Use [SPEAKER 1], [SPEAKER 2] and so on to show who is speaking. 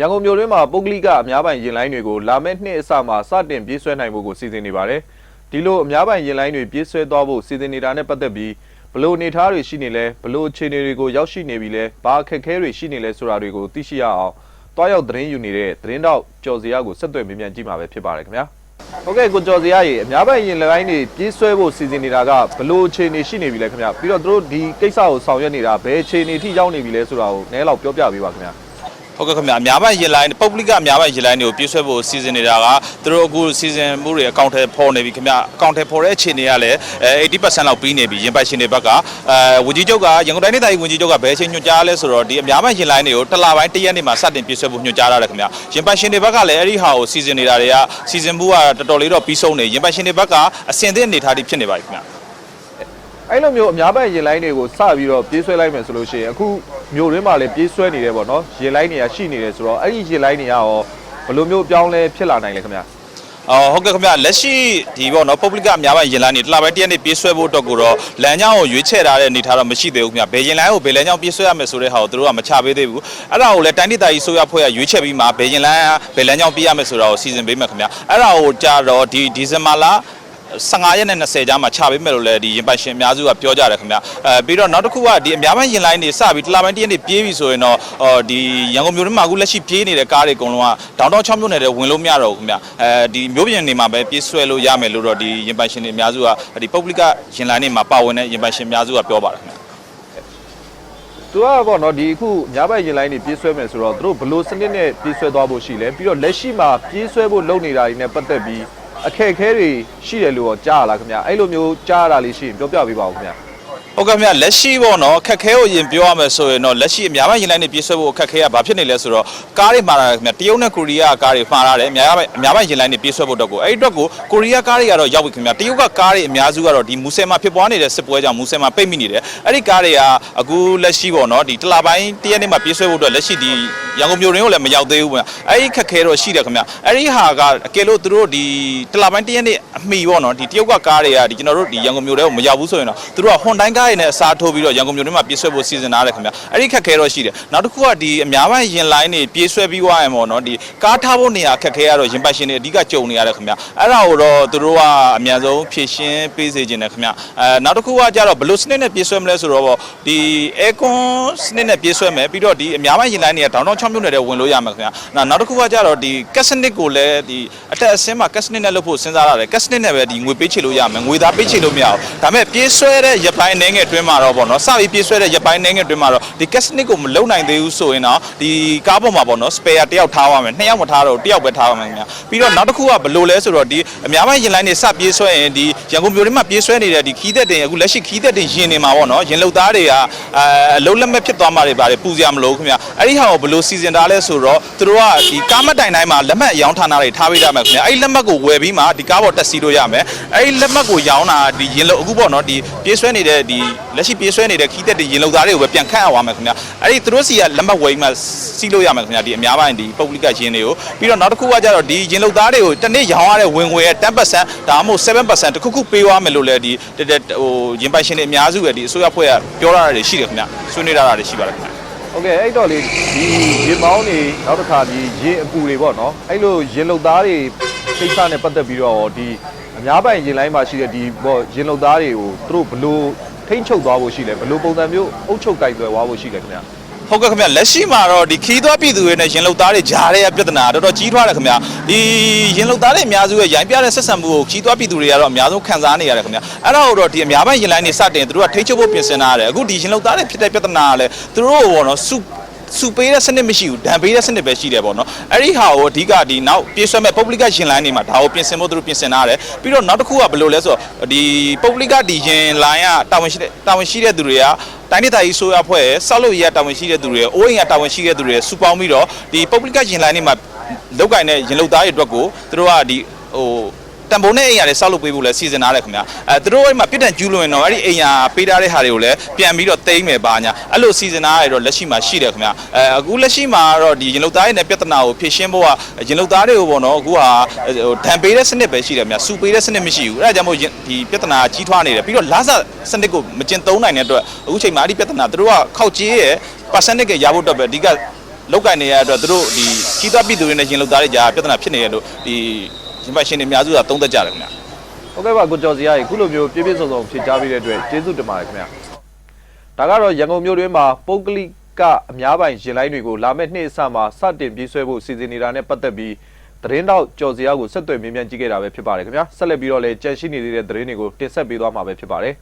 [SPEAKER 1] ရန်ကုန်မြို့တွင်းမှာပုဂ္ဂလိကအများပိုင်ယာဉ်လိုင်းတွေကိုလာမယ့်နှစ်အစမှာစတင်ပြေးဆွဲနိုင်ဖို့ကိုစီစဉ်နေပါတယ်။ဒီလိုအများပိုင်ယာဉ်လိုင်းတွေပြေးဆွဲသွားဖို့စီစဉ်နေတာနဲ့ပတ်သက်ပြီးဘလို့အနေအထားတွေရှိနေလဲဘလို့အခြေအနေတွေကိုရောက်ရှိနေပြီလဲဘာအခက်အခဲတွေရှိနေလဲဆိုတာတွေကိုသိရှိရအောင်တွားရောက်သတင်းယူနေတဲ့သတင်းတောက်ကျော်စရာကိုဆက်သွယ်မြင်မြန်ကြည့်မှာပဲဖြစ်ပါတယ်ခင်ဗျာ။ဟုတ်ကဲ့ကိုကျော်စရာရေအများပိုင်ယာဉ်လိုင်းတွေပြေးဆွဲဖို့စီစဉ်နေတာကဘလို့အခြေအနေရှိနေပြီလဲခင်ဗျာ။ပြီးတော့သူတို့ဒီကိစ္စကိုဆောင်ရွက်နေတာဘယ်အခြေအနေထိရောက်နေပြီလဲဆိုတာကိုနည်းလောက်ပြောပြပေးပါခင်ဗျာ။
[SPEAKER 2] ဟုတ်ကဲ့ခင်ဗျာအများပိုင်းရင်လိုင်းပုဂ္ဂလိကအများပိုင်းရင်လိုင်းတွေကိုပြည့်ဆွဲဖို့စီစဉ်နေတာကသူတို့အခုစီစဉ်မှုတွေအကောင့်ထဲပေါ်နေပြီခင်ဗျာအကောင့်ထဲပေါ်တဲ့အခြေအနေကလည်းအဲ80%လောက်ပြီးနေပြီရင်ပိုက်ရှင်တွေဘက်ကအဲဝန်ကြီးချုပ်ကရန်ကုန်တိုင်းဒေသကြီးဝန်ကြီးချုပ်ကဘယ်အချိန်ညွှန်ကြားလဲဆိုတော့ဒီအများပိုင်းရင်လိုင်းတွေကိုတစ်လပိုင်းတစ်ရက်နေမှာစတင်ပြည့်ဆွဲဖို့ညွှန်ကြားရတယ်ခင်ဗျာရင်ပိုက်ရှင်တွေဘက်ကလည်းအဲ့ဒီဟာကိုစီစဉ်နေတာတွေကစီစဉ်မှုကတော်တော်လေးတော့ပြီးဆုံးနေရင်ပိုက်ရှင်တွေဘက်ကအစင်တဲ့အနေအထားတွေဖြစ်နေပါပြီခင်ဗျာ
[SPEAKER 1] အဲ့လိုမျိုးအများပိုင်ရင်လိုင်းတွေကိုစပြီးတော့ပြေးဆွဲလိုက်မယ်ဆိုလို့ရှိရင်အခု မျိုးရင်းမှာလည်းပြေးဆွဲနေတယ်ပေါ့နော်ရင်လိုင်းတွေကရှိနေတယ်ဆိုတော့အဲ့ဒီရင်လိုင်းတွေကရောဘယ်လိုမျိုးအပြောင်းလဲဖြစ်လာနိုင်လဲခင်ဗျာ
[SPEAKER 2] အော်ဟုတ်ကဲ့ခင်ဗျလက်ရှိဒီပေါ့နော်ပုဂ္ဂလိကအများပိုင်းရင်လန်းနေတစ်လပိုင်းတစ်ရက်နေပြေးဆွဲဖို့အတွက်ကိုတော့လမ်းကြောင်းကိုရွေးချယ်ထားတဲ့အနေထားတော့မရှိသေးဘူးခင်ဗျဘယ်ရင်လန်းကိုဘယ်လမ်းကြောင်းပြေးဆွဲရမယ်ဆိုတဲ့ဟာကိုသူတို့ကမချပေးသေးဘူးအဲ့ဒါကိုလည်းတိုင်းဒေသကြီးဆိုရဖွဲ့ကရွေးချယ်ပြီးမှဘယ်ရင်လန်းဘယ်လမ်းကြောင်းပြေးရမယ်ဆိုတာကိုစီစဉ်ပေးမယ်ခင်ဗျအဲ့ဒါကိုကြာတော့ဒီဒီဇင်ဘာလ 15ရက်နဲ့20ကြားမှာချပေးမယ်လို့လည်းဒီရင်ပိုင်ရှင်အများစုကပြောကြတယ်ခင်ဗျအဲပြီးတော့နောက်တစ်ခုကဒီအများပိုင်းရင်လိုင်းတွေစပြီးတစ်လပိုင်းတစ်ရက်နေပြေးပြီဆိုရင်တော့အော်ဒီရန်ကုန်မြို့ထဲမှာအခုလက်ရှိပြေးနေတဲ့ကားတွေအကုန်လုံးကဒေါင်းတောင်း6မြို့နယ်တွေဝင်လို့မရတော့ဘူးခင်ဗျအဲဒီမြို့ပြင်တွေမှာပဲပြေးဆွဲလို့ရမယ်လို့တော့ဒီရင်ပိုင်ရှင်တွေအများစုကဒီပုဂ္ဂလိကရင်လိုင်းတွေမှာပါဝင်တဲ့ရင်ပိုင်ရှင်အများစုကပြောပါတယ်ခင်ဗျ
[SPEAKER 1] သူကပေါ့နော်ဒီအခုအများပိုင်ရင်လိုင်းတွေပြေးဆွဲမယ်ဆိုတော့သူတို့ဘယ်လိုစနစ်နဲ့ပြေးဆွဲသွားဖို့ရှိလဲပြီးတော့လက်ရှိမှာပြေးဆွဲဖို့လုပ်နေတာတွေနဲ့ပတ်သက်ပြီး အခက်အခဲတွေရှိတယ်လို့တော့ကြားရလားခင်ဗျာအဲ့လိုမျိုးကြားရတာလေးရှိရင်ပြောပြပေးပါဦးခင်ဗျာ
[SPEAKER 2] ဟုတ်ကဲ့မြလက်ရှိပေါ့နော်ခက်ခဲကိုရင်ပြောရမယ်ဆိုရင်တော့လက်ရှိအများပိုင်းရင်လိုက်နေပြေးဆွဲဖို့အခက်ခဲကဘာဖြစ်နေလဲဆိုတော့ကားတွေမှာတာခင်ဗျတရုတ်နဲ့ကိုရီးယားကားတွေမှာရတယ်အများပိုင်းအများပိုင်းရင်လိုက်နေပြေးဆွဲဖို့အတွက်ကိုအဲ့ဒီအတွက်ကိုကိုရီးယားကားတွေကတော့ရောက်ပြီခင်ဗျတရုတ်ကကားတွေအများစုကတော့ဒီမူဆယ်မှာဖြစ်ပွားနေတဲ့စစ်ပွဲကြောင့်မူဆယ်မှာပိတ်မိနေတယ်အဲ့ဒီကားတွေကအခုလက်ရှိပေါ့နော်ဒီတလပိုင်းတရက်နေ့မှာပြေးဆွဲဖို့အတွက်လက်ရှိဒီရန်ကုန်မြို့ရင်းကိုလည်းမရောက်သေးဘူးဗျအဲ့ဒီခက်ခဲတော့ရှိတယ်ခင်ဗျအဲ့ဒီဟာကအကယ်လို့သူတို့ဒီတလပိုင်းတရက်နေ့အမိပေါ့နော်ဒီတရုတ်ကကားတွေကဒီကျွန်တော်တို့ဒီရန်ကုန်မြို့ထဲကိုမရောက်ဘူးဆိုရင်တော့သူတို့ကဟွန်တိုင်းကားတွေနဲ့အစားထိုးပြီးတော့ရန်ကုန်မြို့ထဲမှာပြေးဆွဲဖို့စီစဉ်ထားတယ်ခင်ဗျအဲ့ဒီခက်ခဲတော့ရှိတယ်နောက်တစ်ခုကဒီအများပိုင်းရင်လိုင်းတွေပြေးဆွဲပြီးွားရင်ပေါ့နော်ဒီကားထားဖို့နေရာခက်ခဲရတော့ရင်ပိုက်ရှင်တွေအဓိကကြုံနေရတယ်ခင်ဗျအဲ့ဒါကိုတော့သူတို့ကအများဆုံးဖြည့်ရှင်းပေးစေခြင်းတယ်ခင်ဗျအဲနောက်တစ်ခုကကြတော့ဘယ်လို့စနစ်နဲ့ပြေးဆွဲမလဲဆိုတော့ပေါ့ဒီအဲကွန်စနစ်နဲ့ပြေးဆွဲမယ်ပြီးတော့ဒီအများပိုင်းရင်လိုင်းတွေကဒေါင်းတောင်း6မြို့နယ်ထဲဝင်လို့ရမှာခင်ဗျနောက်နောက်တစ်ခုကကြတော့ဒီကက်စနစ်ကိုလည်းဒီအတက်အဆင်းမှာကက်စနစ်နဲ့လုပ်ဖို့စဉ်းစားရတယ်ကက်စနစ်နဲ့ပဲဒီငွေပေးချေလို့ရမယ်ငွေသားပေးချေလို့မရဘူးဒါပေမဲ့ပြေးဆွဲတဲ့ရပိုင်းနှဲငယ်တွင်းမှာတော့ပေါ့နော်စပြီးပြေးဆွဲတဲ့ရပိုင်းနှဲငယ်တွင်းမှာတော့ဒီကက်စနစ်ကိုမလုံနိုင်သေးဘူးဆိုရင်တော့ဒီကားပေါ်မှာပေါ့နော်စပယ်ယာတစ်ယောက်ထားရမယ်နှစ်ယောက်မထားတော့တစ်ယောက်ပဲထားရမယ်ခင်ဗျပြီးတော့နောက်တစ်ခုကဘယ်လိုလဲဆိုတော့ဒီအများပိုင်းရင်လိုင်းတွေစပြေးဆွဲရင်ဒီရန်ကုန်မြို့ထဲမှာပြေးဆွဲနေတဲ့ဒီခီးသက်တင်အခုလက်ရှိခီးသက်တင်ရင်နေမှာပေါ့နော်ရင်လုံသားတွေကအဲအလုံးလက်မဲ့ဖြစ်သွားမှတွေပါတယ်ပူစရာမလိုခင်ဗျအဲ့ဒီဟာကိုဘယ်လိုစီစဉ်ထားလဲဆိုတော့သူတို့ကဒီကားမတိုင်တိုင်းမှာလက်မှတ်ရောင်းဌာနတွေထားပေးကြမယ်ခင်ဗျအဲ့ဒီလက်မှတ်ကိုဝယ်ပြီးမှဒီကားပေါ်တက်စီလို့ရမယ်အဲ့ဒီလက်မှတ်ကိုရောင်းတာဒီရင်လုံအခုပေါ့နော်ဒီပြေးဆွဲနေတဲ့ဒီလက်ရှိပြေးဆွဲနေတဲ့ခီးသက်တင်ရင်လုံသားတွေကိုပဲပြန်ခန့်အောင်ပါမယ်ခင်ဗျအဲ့ဒီသူတို့စီကလက်မှတ်ဝယ်ပြီးမှစီလို့ရမယ်ခင်ဗျဒီအများပိုင်းဒီပုဂ္ဂလိကရင်တွေကိုပြီးတော့နောက်တစ်ခုကကြတော့ဒီရင်လုံသားတွေကိုတစ်နေ့ရောင်းရတဲ့ဝင်ငွေရဲ့10%ဒါမှမဟုတ်7%တစ်ခုခုပေးသွားမယ်လို့လည်းဒီဟိုရင်ပိုင်ရှင်တွေအများစုပဲဒီအစိုးရဖွဲ့ကပြောရတာတွေရှိတယ်ခင်ဗျဆွေးနွေးရတာတွေရှိပါတယ်ခင်ဗျ
[SPEAKER 1] โอเคအဲ့တော့လေဒီရင်မောင်းတွေနောက်တစ်ခါဒီရင်အပူတွေပေါ့နော်အဲ့လိုရင်လုံသားတွေကိစ္စနဲ့ပတ်သက်ပြီးတော့ဒီအများပိုင်ရင်လိုင်းမှာရှိတဲ့ဒီပေါ့ရင်လုံသားတွေကိုသူတို့ဘယ်လို ထိမ့်ချုပ်သွားဖို့ရှိလဲဘယ်လိုပုံစံမျိုးအုပ်ချုပ်ကြိုက်သွယ်သွားဖို့ရှိလဲခင်ဗျာ
[SPEAKER 2] ဟုတ်ကဲ့ခင်ဗျလက်ရှိမှာတော့ဒီခီးသွွားပြည်သူတွေနဲ့ရင်လုံသားတွေကြားတဲ့ပြဿနာတော်တော်ကြီးထွားတယ်ခင်ဗျဒီရင်လုံသားတွေအများစုရဲ့ရိုင်းပြတဲ့ဆက်ဆံမှုကိုခီးသွွားပြည်သူတွေကတော့အများဆုံးခံစားနေရတယ်ခင်ဗျအဲ့ဒါကိုတော့ဒီအများပိုင်းရင်လိုင်းတွေစတင်သူတို့ကထိ ंछ ဖို့ပြင်ဆင်ထားရတယ်အခုဒီရင်လုံသားတွေဖြစ်တဲ့ပြဿနာကလည်းသူတို့ဘောနော်စု စုပေးတဲ့စနစ်မရှိဘူးဒဏ်ပေးတဲ့စနစ်ပဲရှိတယ်ပေါ့နော်အဲ့ဒီဟာကိုအဓိကဒီနောက်ပြေးဆွဲမဲ့ပုဂ္ဂလိကရင်လိုင်းတွေမှာဒါကိုပြင်ဆင်ဖို့သူတို့ပြင်ဆင်ထားတယ်ပြီးတော့နောက်တစ်ခုကဘယ်လိုလဲဆိုတော့ဒီပုဂ္ဂလိကဒီရင်လိုင်းကတာဝန်ရှိတဲ့တာဝန်ရှိတဲ့သူတွေကတိုင်းဒေသကြီးဆိုရဖွဲ့ရဲ့စောက်လို့ရတာဝန်ရှိတဲ့သူတွေအိုးအိမ်ကတာဝန်ရှိတဲ့သူတွေစုပေါင်းပြီးတော့ဒီပုဂ္ဂလိကရင်လိုင်းတွေမှာလောက်ကင်တဲ့ရင်လုတ်သားတွေအတွက်ကိုသူတို့ကဒီဟို တံပုံးနဲ့အိမ်ရတယ်စောက်လုပ်ပေးဖို့လဲစီစဉ်ထားတယ်ခင်ဗျအဲသူတို့အဲ့မှာပြစ်ဒဏ်ကျူးလွန်ရင်တော့အဲ့ဒီအိမ်ရပေးထားတဲ့ဟာတွေကိုလည်းပြန်ပြီးတော့တိမ့်မယ်ပါညာအဲ့လိုစီစဉ်ထားရတော့လက်ရှိမှာရှိတယ်ခင်ဗျအဲအခုလက်ရှိမှာတော့ဒီရင်လုတ်သားတွေနဲ့ပြဿနာကိုဖြေရှင်းဖို့ကရင်လုတ်သားတွေကိုပေါ့နော်အခုဟာဟိုဒဏ်ပေးတဲ့စနစ်ပဲရှိတယ်ခင်ဗျစူပေးတဲ့စနစ်မရှိဘူးအဲ့ဒါကြောင့်မို့ဒီပြဿနာကြီးထွားနေတယ်ပြီးတော့လာဆစနစ်ကိုမကျင့်သုံးနိုင်တဲ့အတွက်အခုချိန်မှာအဲ့ဒီပြဿနာသူတို့ကခောက်ကြေးရဲ့ percentage ကရဖို့အတွက်ပဲအဓိကလောက်ကင်နေရတဲ့အတွက်သူတို့ဒီကြီးသားပြည်သူတွေနဲ့ရင်လုံသားတွေကြားပြဿနာဖြစ်နေတယ်လို့ဒီ ရင်ပိုင်ရှင်တွေအများစုကသုံးသက်ကြတယ်ခင်ဗျာ
[SPEAKER 1] ဟုတ်ကဲ့ပါကိုကျော်စီရည်ခုလိုမျိုးပြည့်ပြည့်စုံစုံဖြေကြားပေးတဲ့အတွက်ကျေးဇူးတင်ပါတယ်ခင်ဗျာဒါကတော့ရန်ကုန်မြို့တွင်းမှာပုဂ္ဂလိကအများပိုင်ရင်လိုင်းတွေကိုလာမယ့်နှစ်အစမှာစတင်ပြေးဆွဲဖို့စီစဉ်နေတာနဲ့ပတ်သက်ပြီးသတင်းတော့ကျော်စီရကိုဆက်သွယ်မြင်းမြန်းကြည့်ခဲ့တာပဲဖြစ်ပါတယ်ခင်ဗျာဆက်လက်ပြီးတော့လည်းကြန့်ရှိနေသေးတဲ့သတင်းတွေကိုတင်ဆက်ပေးသွားမှာပဲဖြစ်ပါတယ်